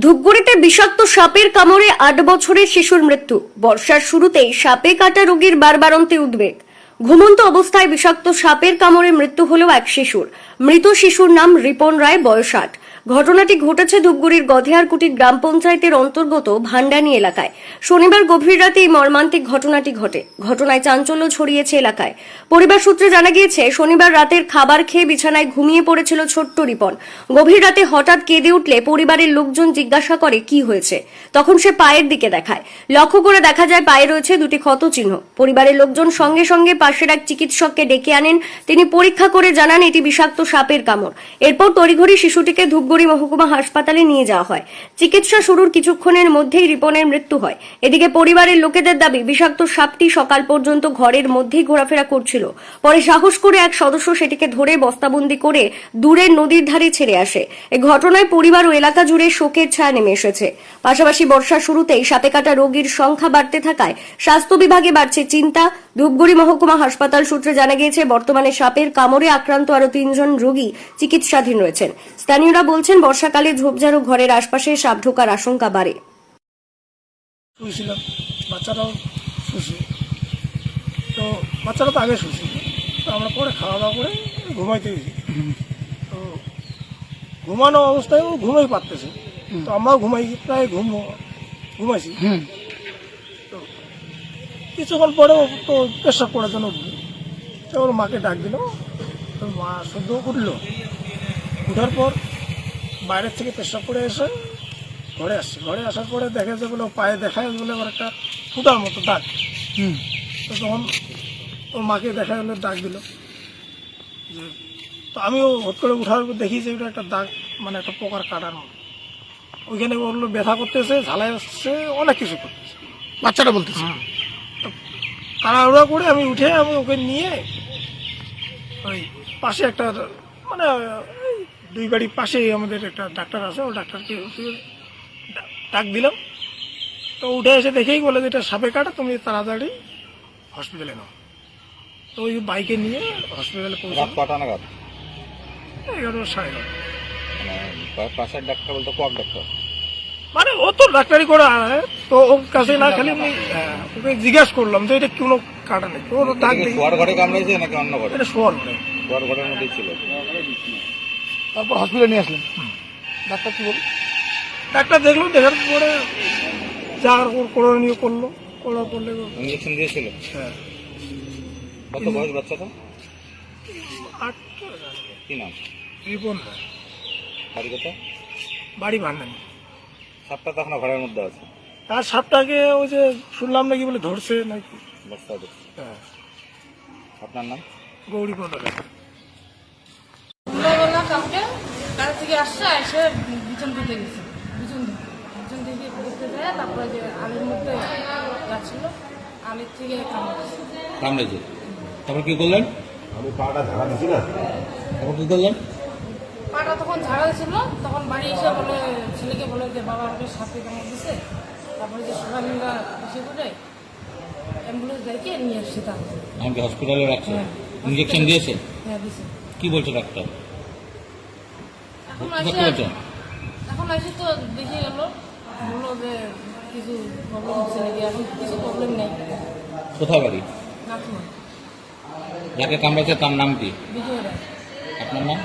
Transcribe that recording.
ধূপগুড়িতে বিষাক্ত সাপের কামড়ে আট বছরের শিশুর মৃত্যু। বর্ষার শুরুতেই সাপে কাটা রোগীর বারবারন্তে উদ্বেগ। ঘুমন্ত অবস্থায় বিষাক্ত সাপের কামড়ে মৃত্যু হলো এক শিশুর। মৃত শিশুর নাম রিপন রায়, বয়স আট। ঘটনাটি ঘটেছে ধূপগুড়ির গধেয়ারকুটি গ্রাম পঞ্চায়েতের অন্তর্গত ভান্ডানি এলাকায়। শনিবার গভীর রাতে এই মর্মান্তিক ঘটনাটি ঘটে। ঘটনায় চাঞ্চল্য ছড়িয়েছে এলাকায়। পরিবার সূত্রে জানা গিয়েছে, শনিবার রাতের খাবার খেয়ে বিছানায় ঘুমিয়ে পড়েছিল ছোট্ট রিপন। গভীর রাতে হঠাৎ কেঁদে উঠলে পরিবারের লোকজন জিজ্ঞাসা করে, কি হয়েছে? তখন সে পায়ের দিকে দেখায়। লক্ষ্য করে দেখা যায়, পায়ে রয়েছে দুটি ক্ষত চিহ্ন। পরিবারের লোকজন সঙ্গে সঙ্গে পাশের এক চিকিৎসককে ডেকে আনেন। তিনি পরীক্ষা করে জানান, এটি বিষাক্ত সাপের কামড়। এরপর তড়িঘড়ি শিশুটিকে ধূপগুড়ি মহকুমা হাসপাতালে নিয়ে যাওয়া হয়। চিকিৎসা শুরুর কিছুক্ষণের মধ্যেই রিপনের মৃত্যু হয়। এদিকে পরিবারের লোকেদের দাবি, বিষাক্ত সাপটি সকাল পর্যন্ত ঘরের মধ্যেই ঘোরাফেরা করছিল। পরে সাহস করে এক সদস্য সেটিকে ধরে বস্তাবন্দি করে দূরের নদীর ধারে ছেড়ে আসে। এই ঘটনায় পরিবার ও এলাকা জুড়ে শোকের ছায়া নেমে এসেছে। পাশাপাশি বর্ষার শুরুতেই সাপে কাটা রোগীর সংখ্যা বাড়তে থাকায় স্বাস্থ্য বিভাগে বাড়ছে চিন্তা। ধূপগুড়ি মহকুমা হাসপাতাল সূত্রে জানা গিয়েছে, বর্তমানে সাপের কামড়ে আক্রান্ত আরও তিনজন রোগী চিকিৎসাধীন রয়েছেন। স্থানীয়রা বলছেন বর্ষাকালে ঝোপঝাড়ু ঘরের আশপাশে সাপ ঢোকার আশঙ্কা বাড়ে। শুয়েছিলাম শুয়েছে। তো বাচ্চাটা তো আগে তো আমরা পরে খাওয়া দাওয়া করে ঘুমাইতে গেছি। তো ঘুমানো অবস্থায় ও ঘুমাই পারতেছে। তো আমরাও ঘুমাই প্রায় ঘুম ঘুমাইছি। তো কিছুক্ষণ পরে ও তো পেশাব করার জন্য উঠবে তো ওর মাকে ডাক দিল। তো মা সদ্য উঠল। উঠার পর বাইরের থেকে পেশাব করে এসে ঘরে আসছে ঘরে আসার পরে দেখে যে বলে পায়ে দেখায় বলে ওর একটা ফুটার মতো দাগ। তো তখন ওর মাকে দেখা গেলো ডাক দিল। যে তো আমিও হট করে উঠার দেখি যে ওটা একটা দাগ মানে একটা পোকার কাটার মতো। ওইখানে বলল ব্যথা করতেছে ঝালাই আসছে অনেক কিছু করতেছে। বাচ্চাটা বলতেছে? তো তাড়াহুড়া করে আমি উঠে আমি ওকে নিয়ে ওই পাশে একটা মানে দুই বাড়ি পাশেই আমাদের একটা ডাক্তার আছে ও ডাক্তারকে ডাক দিলাম। তো উঠে এসে দেখেই বলে যে এটা সাপে কাটা তুমি তাড়াতাড়ি হসপিটালে নাও। তো ওই বাইকে নিয়ে হসপিটালে কটা নাগাদ? এগারো সাড়ে এগারো। মানে পাশের ডাক্তার বলতে কোয়াক ডাক্তার? মানে ও তো ডাক্তারি করে তো ওর কাছে না খালি আমি হ্যাঁ, ওকে জিজ্ঞাসা করলাম যে এটা কোনো কাটা নেই ওর ডাক শোয়ার ঘরে কামড়েছে নাকি অন্য ঘরে? এটা শোয়ার ঘরে। শোয়ার ঘরের মধ্যেই ছিল। তারপর হসপিটালে নিয়ে আসলেন। ডাক্তার কি বল ডাক্তার দেখল দেখার পরে যা ওর করণীয় করল। করার পরে ইঞ্জেকশন দিয়েছিল? হ্যাঁ। কত বয়স বাচ্চাটা? আট কি নাম? রিপন। বাড়ি কথা বাড়ি ভান্ডানি সাপটা তো এখনও ঘরের মধ্যে আছে। তার সাপটাকে ওই যে শুনলাম নাকি বলে ধরছে নাকি। হ্যাঁ। আপনার নাম? গৌরী পন্ডা থেকে আসছে এসে গেছে যায় তারপরে যে আলির মধ্যে যাচ্ছিল আলির থেকে কামড়েছে তারপর কি করলেন? আমি পাটা ঝাড়া দিছি না। তারপর কি করলেন? পাটা তখন ঝাড়া ছিল তখন বাড়ি এসে বলে ছেলেকে বলে যে বাবা আমাকে সাপে কামড় দিছে। তারপরে যে সোনালিরা এসে করে অ্যাম্বুলেন্স দেখে নিয়ে আসছে তারপরে আমাকে হসপিটালে রাখছে। হ্যাঁ। ইঞ্জেকশন দিয়েছে? হ্যাঁ দিছে কি বলছে ডাক্তার? এখন ভর্তি এসে এখন এসে তো দেখে গেল। বলল যে কিছু প্রবলেম হচ্ছে নাকি? এখন কিছু প্রবলেম নেই। কোথায় বাড়ি? যাকে কামড়েছে তার নাম কি? বিজয় রায় আপনার নাম?